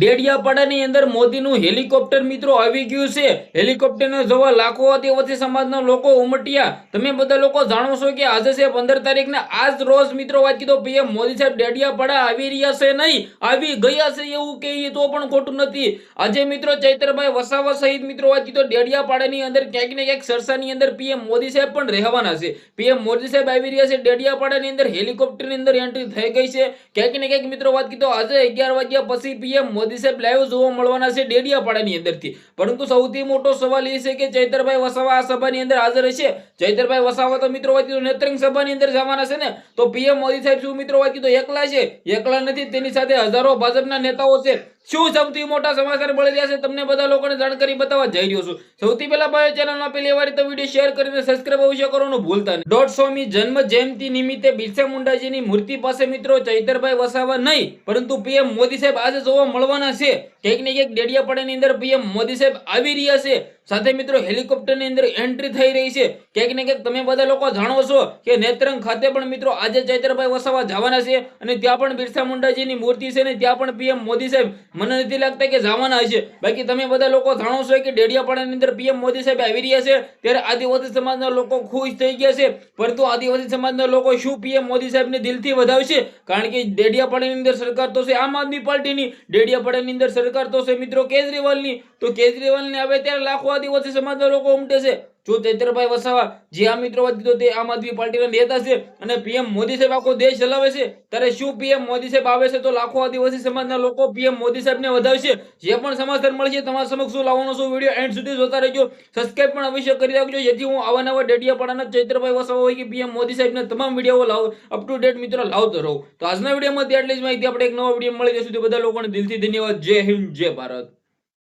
ડેડિયાપાડાની અંદર મોદીનું હેલિકોપ્ટર મિત્રો આવી ગયું છે. હેલિકોપ્ટરને જોવા લાખો આદિવાસી સમાજના લોકો ઉમટ્યા. તમે બધા લોકો જાણો છો કે આજે છે પંદર તારીખને આજ રોજ મિત્રો વાત કીધો, પીએમ મોદી સાહેબ ડેડિયાપાડા આવી રહ્યા છે નહીં? આવી ગયા છે એવું કહીએ તો પણ ખોટું નથી. આજે મિત્રો ચૈતરભાઈ વસાવા સહિત મિત્રો વાત કીધો ડેડિયાપાડાની અંદર ક્યાંક ને ક્યાંક સરસાની અંદર પીએમ મોદી સાહેબ પણ રહેવાના છે. પીએમ મોદી સાહેબ આવી રહ્યા છે ડેડિયાપાડાની અંદર હેલિકોપ્ટરની અંદર એન્ટ્રી થઈ ગઈ છે. ક્યાંક ને ક્યાંક મિત્રો વાત કીધો, આજે અગિયાર વાગ્યા પછી પીએમ મોદી સાહેબ લાઈવ જોવા મળવાના છે ડેડિયાપાડાની અંદરથી. પરંતુ સૌથી મોટો સવાલ એ છે કે ચૈતરભાઈ વસાવા આ સભાની અંદર હાજર હશે? ચૈતરભાઈ વસાવા તો મિત્રો વાંચી નેત્રંગ સભાની અંદર જવાના છે ને? તો પીએમ મોદી સાહેબ શું મિત્રો વાંચી એકલા છે? એકલા નથી, તેની સાથે હજારો ભાજપના નેતાઓ છે. શું સૌથી મોટા સમાચાર મળી રહ્યા છે તમને બધા લોકોને જાણકારી બતાવવા જઈ રહ્યો છું. સૌથી પહેલા ભાઈ ચેનલમાં પહેલી વાર તો વીડિયો શેર કરીને સબસ્ક્રાઇબ અવશ્ય કરવાનું ભૂલતા નહીં. દોઢસોમી જન્મ જયંતિ નિમિત્તે બિરસા મુંડાજીની મૂર્તિ પાસે મિત્રો ચૈતરભાઈ વસાવા નહીં, પરંતુ પીએમ મોદી સાહેબ આજે જોવા મળવાના છે. કંઈક ને ક્યાંક ડેડિયાપાડાની અંદર પીએમ મોદી સાહેબ આવી રહ્યા છે. સાથે મિત્રો હેલિકોપ્ટરની અંદર એન્ટ્રી થઈ રહી છે. ક્યાંક ને ક્યાંક તમે બધા લોકો જાણો છો કે નેત્રંગ ખાતે પણ મિત્રો આજે ચૈત્રભાઈ વસાવા જવાના છે અને ત્યાં પણ બિરસા મુંડાજીની મૂર્તિ છે ને ત્યાં પણ પીએમ મોદી સાહેબ મને નથી લાગતા કે જવાના હશે. બાકી તમે બધા લોકો જાણો છો કે ડેડિયાપાડાની અંદર પીએમ મોદી સાહેબ આવી રહ્યા છે. ત્યારે આદિવાસી સમાજના લોકો ખુશ થઈ ગયા છે. પરંતુ આદિવાસી સમાજના લોકો શું પીએમ મોદી સાહેબને દિલથી વધાવશે? કારણ કે ડેડિયાપાડાની અંદર સરકાર તો છે આમ આદમી પાર્ટીની. ડેડિયાપાડાની અંદર સરકાર તો છે મિત્રો કેજરીવાલની. તો કેજરીવાલને હવે ત્યારે લાખો આદિવાસી સમાજના લોકો ઉમટે છે. જો ચૈતરભાઈ વસાવા જે આ મિત્રો કીધો તે આમ આદમી પાર્ટીના નેતા છે અને પીએમ મોદી સાહેબ આખો દેશ ચલાવે છે, ત્યારે શું પીએમ મોદી સાહેબ આવે છે તો લાખો આદિવાસી સમાજના લોકો પીએમ મોદી સાહેબને વધાવશે? જે પણ સમાચાર મળશે તમારા સમક્ષ શું લાવવાનો છું? વીડિયો એન્ડ સુધી જોતા રહેજો. સબસ્ક્રાઈબ પણ અવશ્ય કરી રાખજો, જેથી હું આવા નવા ડેડિયાપાડાના ચૈત્રભાઈ વસાવા હોય કે પીએમ મોદી સાહેબના તમામ વીડિયો લાવ અપ ટુ ડેટ મિત્રો લાવતો રહું. તો આજના વિડીયોમાં એટલી જ માહિતી. આપણે એક નવો વીડિયો મળી જશું તો બધા લોકોને દિલથી ધન્યવાદ. જય હિન્દ, જય ભારત.